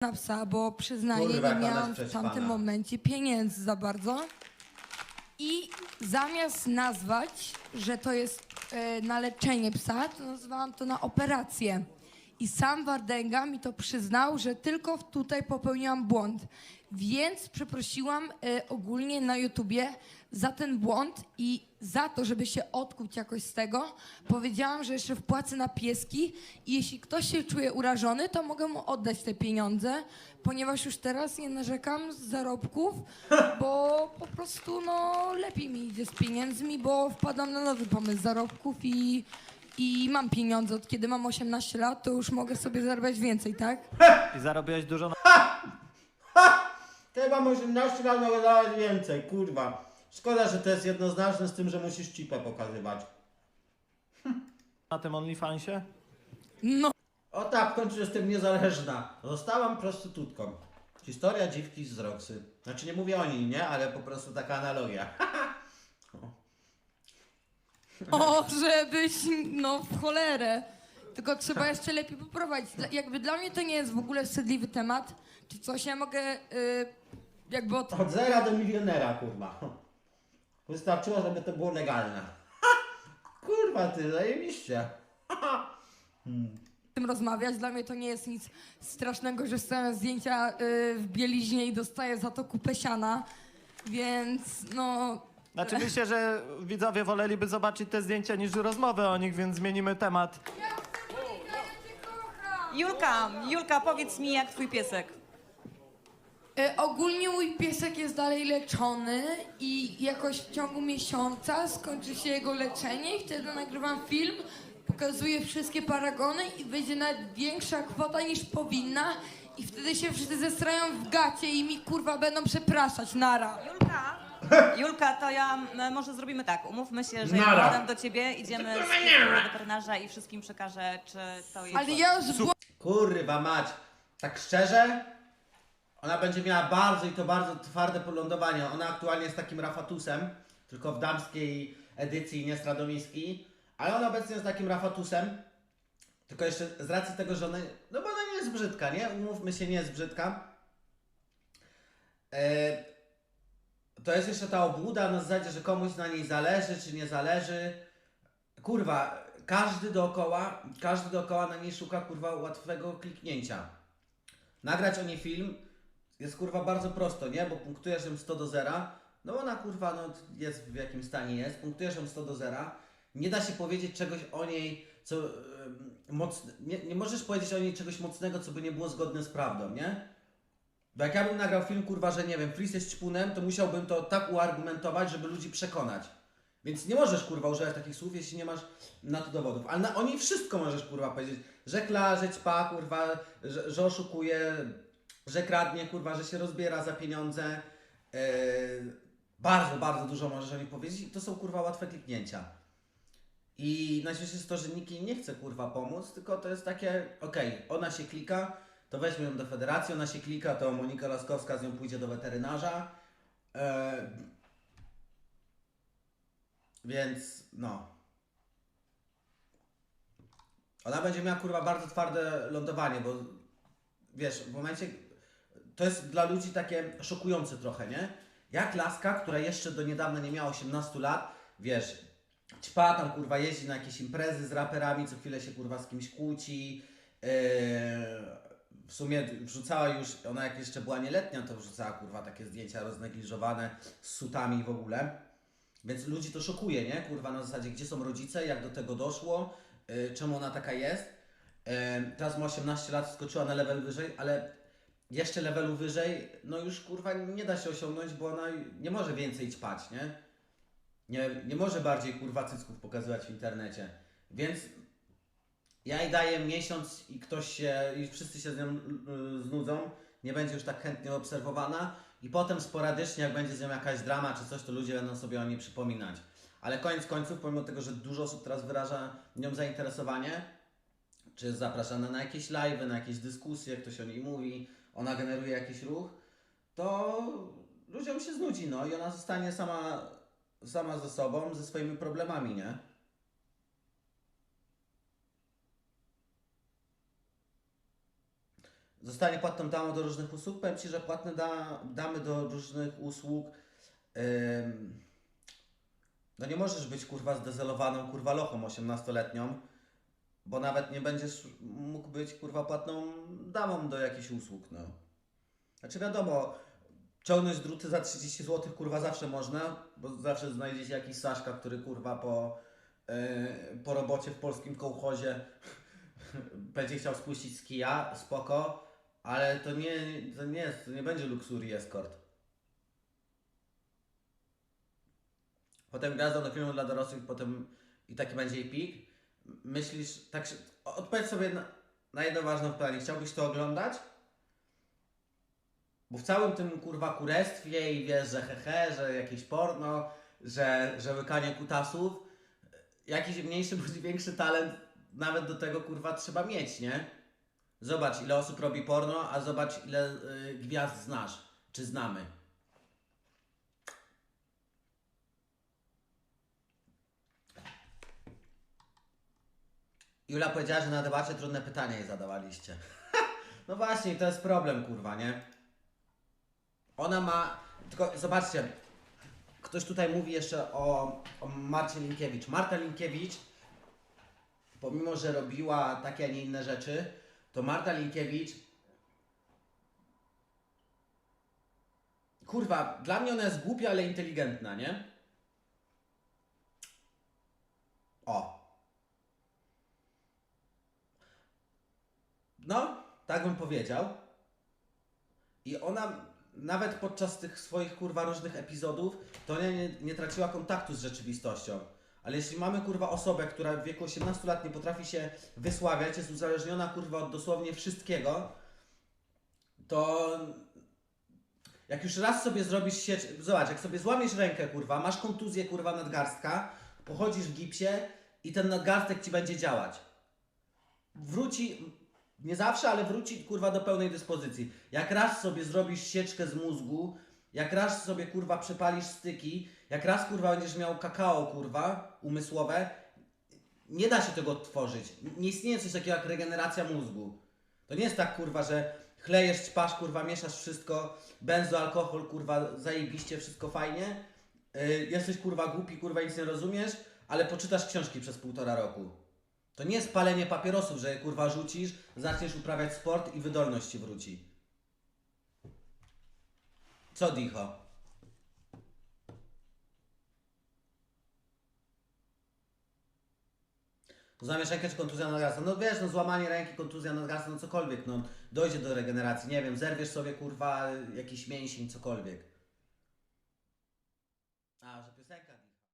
na psa, bo przyznaję, Kurwa, nie miałam w tamtym przespana. momencie pieniędzy za bardzo. I zamiast nazwać, że to jest e, na leczenie psa, to nazwałam to na operację. I sam Wardęga mi to przyznał, że tylko tutaj popełniłam błąd. Więc przeprosiłam e, ogólnie na YouTubie za ten błąd i za to, żeby się odkuć jakoś z tego, powiedziałam, że jeszcze wpłacę na pieski i jeśli ktoś się czuje urażony, to mogę mu oddać te pieniądze, ponieważ już teraz nie narzekam z zarobków, bo po prostu no lepiej mi idzie z pieniędzmi, bo wpadam na nowy pomysł zarobków i, i mam pieniądze. Od kiedy mam 18 lat, to już mogę sobie zarabiać więcej, tak? I zarobiłeś dużo na... Mam 18 lat, mogę dawać więcej, kurwa. Szkoda, że to jest jednoznaczne z tym, że musisz cipę pokazywać. na tym OnlyFansie? No. O tak, w końcu jestem niezależna. Zostałam prostytutką. Historia dziwki z Roxy. Znaczy nie mówię o niej, nie? Ale po prostu taka analogia. O, żebyś, no w cholerę. Tylko trzeba jeszcze lepiej poprowadzić. Dla- Jakby dla mnie to nie jest w ogóle wstydliwy temat, czy coś, ja mogę y, jakby od Od zera do milionera, kurwa. Wystarczyło, żeby to było legalne. Kurwa ty, zajebiście. tym rozmawiać. Dla mnie to nie jest nic strasznego, że wstawiam zdjęcia y, w bieliźnie i dostaję za to kupę siana. Więc no, Znaczy myślę, że widzowie woleliby zobaczyć te zdjęcia niż rozmowę o nich, więc zmienimy temat. Julka, Julka, powiedz mi, jak twój piesek? Y, ogólnie mój piesek jest dalej leczony i jakoś w ciągu miesiąca skończy się jego leczenie i wtedy nagrywam film, pokazuję wszystkie paragony i wyjdzie nawet większa kwota niż powinna i wtedy się wszyscy zestrają w gacie i mi kurwa będą przepraszać, nara. Julka, Julka, to ja m, może zrobimy tak. Umówmy się, że ja Nara. podam do ciebie, idziemy z do weterynarza i wszystkim przekażę, czy to jest... Ale ja już Kurwa mać. Tak szczerze, ona będzie miała bardzo i to bardzo twarde polądowanie. Ona aktualnie jest takim rafatusem, tylko w damskiej edycji, nie stradomiskiej. Ale ona obecnie jest takim rafatusem. Tylko jeszcze z racji tego, że ona, no bo ona nie jest brzydka, nie? Umówmy się, nie jest brzydka. E, to jest jeszcze ta obłuda na zasadzie, że komuś na niej zależy, czy nie zależy. Kurwa, każdy dookoła, każdy dookoła na niej szuka kurwa łatwego kliknięcia. Nagrać o niej film jest kurwa bardzo prosto, nie? Bo punktujesz ją 100 do 0. No ona kurwa no, jest w jakim stanie jest, punktujesz ją 100 do 0. Nie da się powiedzieć czegoś o niej, co em, mocne, nie, nie możesz powiedzieć o niej czegoś mocnego, co by nie było zgodne z prawdą, nie? Bo jak ja bym nagrał film, kurwa, że nie wiem, Fris jest ćpunem, to musiałbym to tak uargumentować, żeby ludzi przekonać. Więc nie możesz, kurwa, używać takich słów, jeśli nie masz na to dowodów. Ale na, o niej wszystko możesz, kurwa, powiedzieć. Że kla, że ćpa, kurwa, że, że oszukuje, że kradnie, kurwa, że się rozbiera za pieniądze. Yy, bardzo, bardzo dużo możesz o niej powiedzieć i to są, kurwa, łatwe kliknięcia. I najśmieszniejsze jest to, że nikt jej nie chce, kurwa, pomóc, tylko to jest takie, okej, ona się klika, to weźmy ją do federacji, ona się klika, to Monika Laskowska z nią pójdzie do weterynarza. E, więc no. Ona będzie miała kurwa bardzo twarde lądowanie, bo wiesz, w momencie to jest dla ludzi takie szokujące trochę, nie? Jak laska, która jeszcze do niedawna nie miała 18 lat, wiesz, ćpa tam kurwa jeździ na jakieś imprezy z raperami, co chwilę się kurwa z kimś kłóci. Yy, w sumie wrzucała już, ona jak jeszcze była nieletnia, to wrzucała kurwa takie zdjęcia roznegliżowane z sutami w ogóle. Więc ludzi to szokuje, nie? Kurwa, na zasadzie, gdzie są rodzice, jak do tego doszło, yy, czemu ona taka jest. Yy, teraz ma 18 lat, skoczyła na level wyżej, ale jeszcze levelu wyżej, no już kurwa nie da się osiągnąć, bo ona nie może więcej ćpać, nie? Nie, nie może bardziej kurwa cycków pokazywać w internecie. Więc ja jej daję miesiąc i ktoś się, i wszyscy się z nią y, znudzą, nie będzie już tak chętnie obserwowana i potem sporadycznie, jak będzie z nią jakaś drama czy coś, to ludzie będą sobie o niej przypominać. Ale koniec końców, pomimo tego, że dużo osób teraz wyraża nią zainteresowanie, czy jest zapraszana na jakieś live'y, na jakieś dyskusje, ktoś o niej mówi, ona generuje jakiś ruch, to ludziom się znudzi, no i ona zostanie sama, sama ze sobą, ze swoimi problemami, nie? zostanie płatną damą do różnych usług. Powiem Ci, że płatne da, damy do różnych usług. Ym, no nie możesz być kurwa zdezelowaną kurwa lochą 18-letnią, bo nawet nie będziesz mógł być kurwa płatną damą do jakichś usług, no. Znaczy wiadomo, ciągnąć druty za 30 zł kurwa zawsze można, bo zawsze znajdzie się jakiś Saszka, który kurwa po, yy, po robocie w polskim kołchozie będzie chciał spuścić z kija, spoko, ale to nie, to nie jest, to nie będzie luxury escort. Potem gwiazda do filmu dla dorosłych, potem i taki będzie jej pik. Myślisz, tak odpowiedz sobie na, na jedno ważne pytanie. Chciałbyś to oglądać? Bo w całym tym kurwa kurestwie i wiesz, że hehe, że jakieś porno, że, że łykanie kutasów, jakiś mniejszy bądź większy talent nawet do tego kurwa trzeba mieć, nie? Zobacz ile osób robi porno, a zobacz ile y, gwiazd znasz, czy znamy. Jula powiedziała, że na debacie trudne pytania jej zadawaliście. no właśnie, to jest problem, kurwa, nie? Ona ma. Tylko zobaczcie, ktoś tutaj mówi jeszcze o, o Marcie Linkiewicz. Marta Linkiewicz, pomimo że robiła takie, a nie inne rzeczy, to Marta Linkiewicz. Kurwa, dla mnie ona jest głupia, ale inteligentna, nie? O. No, tak bym powiedział. I ona nawet podczas tych swoich kurwa różnych epizodów, to ona nie, nie traciła kontaktu z rzeczywistością. Ale jeśli mamy kurwa osobę, która w wieku 18 lat nie potrafi się wysławiać, jest uzależniona kurwa od dosłownie wszystkiego, to jak już raz sobie zrobisz siecz... Zobacz, jak sobie złamiesz rękę kurwa, masz kontuzję kurwa nadgarstka, pochodzisz w gipsie i ten nadgarstek ci będzie działać. Wróci, nie zawsze, ale wróci kurwa do pełnej dyspozycji. Jak raz sobie zrobisz sieczkę z mózgu, jak raz sobie kurwa przepalisz styki, jak raz kurwa będziesz miał kakao kurwa umysłowe, nie da się tego odtworzyć. Nie istnieje coś takiego jak regeneracja mózgu. To nie jest tak kurwa, że chlejesz, ćpasz, kurwa, mieszasz wszystko, benzo, alkohol, kurwa, zajebiście, wszystko fajnie. Yy, jesteś kurwa głupi, kurwa nic nie rozumiesz, ale poczytasz książki przez półtora roku. To nie jest palenie papierosów, że kurwa rzucisz, zaczniesz uprawiać sport i wydolność ci wróci. Co dicho? Złamiesz rękę czy kontuzja nadgarstka? No wiesz, no złamanie ręki, kontuzja nadgarstka, no cokolwiek, no dojdzie do regeneracji, nie wiem, zerwiesz sobie kurwa jakiś mięsień, cokolwiek.